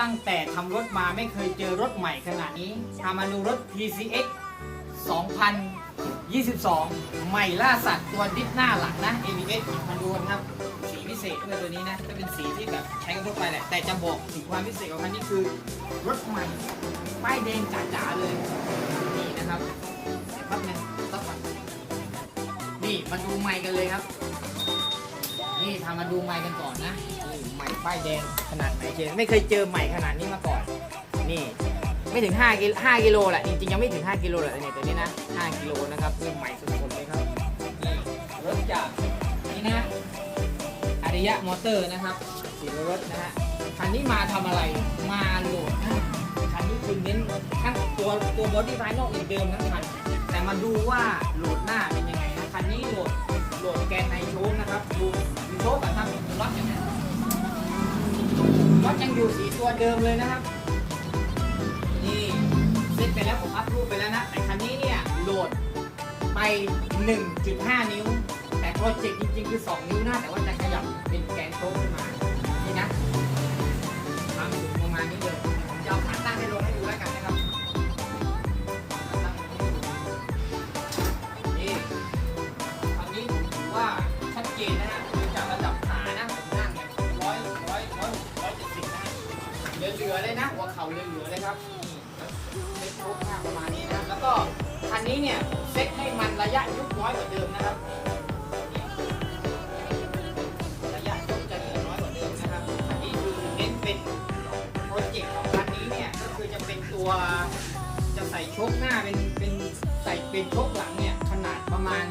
ตั้งแต่ทำรถมาไม่เคยเจอรถใหม่ขนาดนี้พามาดูรถ PCX 2022 ใหม่ล่าสัตว์ตัวดิฟหน้าหลังนะ ABS มาดูกันครับ สีพิเศษด้วยตัวนี้นะ ก็เป็นสีที่แบบใช้กันทั่วไปแหละ แต่จะบอกถึงความพิเศษของคันนี้คือ รถใหม่ ป้ายแดงจ๋าๆเลย นี่นะครับเดี๋ยวแป๊บนึงต้องก่อนนี่มาดูไมค์กันเลยครับ นี่ทำมาดูไมค์กันก่อนนะนี่ไมค์ป้ายแดงขนาดไหนเจนไม่เคยเจอใหม่ขนาดนี้มาก่อน นี่ไม่ถึง5กิโล5กิโลแหละจริงๆยังไม่ถึง 5 กิโลแหละเนี่ยตัวนี้นะ 5 กิโลนะครับคือใหม่สุดๆเลยครับนี่รถจากนี่นะอาริยะมอเตอร์นะครับสีรถนะฮะคันนี้มาทำอะไรมาโหลดนะคันนี้คือเน้นทั้งตัวตัวบอดี้ภายนอกอย่างเดิมทั้งคันแต่มาดูว่าโหลดหน้าเป็นยัง อยู่สีตัวเดิมเลยนะครับ นี่เซ็ตไปแล้วผมอัพรูปไปแล้วนะ แต่คันนี้เนี่ยโหลดไป 1.5 นิ้ว แต่โปรเจกต์จริงๆ คือ 2 นิ้วนะแต่ว่าจะขยับเป็นแกนโชว์ขึ้นมา นี่นะทำสูงประมาณนี้เลยผมจะเอาขาตั้งให้ลงให้ดูแล้วกันนะครับนี่คันนี้ผมถือว่าชัดเจนนะ ลือๆเลยนะหัวเข่าเหลือๆเลยครับเซ็ตโชคหน้าประมาณนี้นะครับแล้วก็คันนี้เนี่ยเซ็ตให้มันระยะยุบน้อยกว่าเดิมนะครับ ระยะยุบจะเหลือน้อยกว่าเดิมนะครับอันนี้คือเน้นเป็นโปรเจกต์ของคันนี้เนี่ยก็คือจะเป็นตัวจะใส่โชคหน้าเป็นเป็นใส่เป็นโชคหลังเนี่ยขนาดประมาณ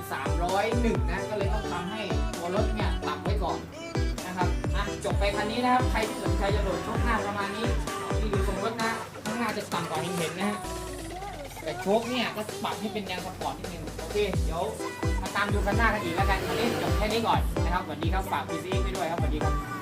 301นะก็เลยต้องทำให้ตัวรถเนี่ยต่ำไว้ก่อนนะครับอะจบไปคันนี้นะครับใครที่สนใจจะโหลดช่วงหน้าประมาณนี้ แต่โชคเนี่ยก็ปรับให้เป็นแนวสปอร์ตนิดนึงโอเคเดี๋ยวมาตามดูกันหน้ากันอีกแล้วกันคันนี้จบแค่นี้ก่อนนะครับสวัสดีครับฝากพีซีไปด้วยครับสวัสดีครับ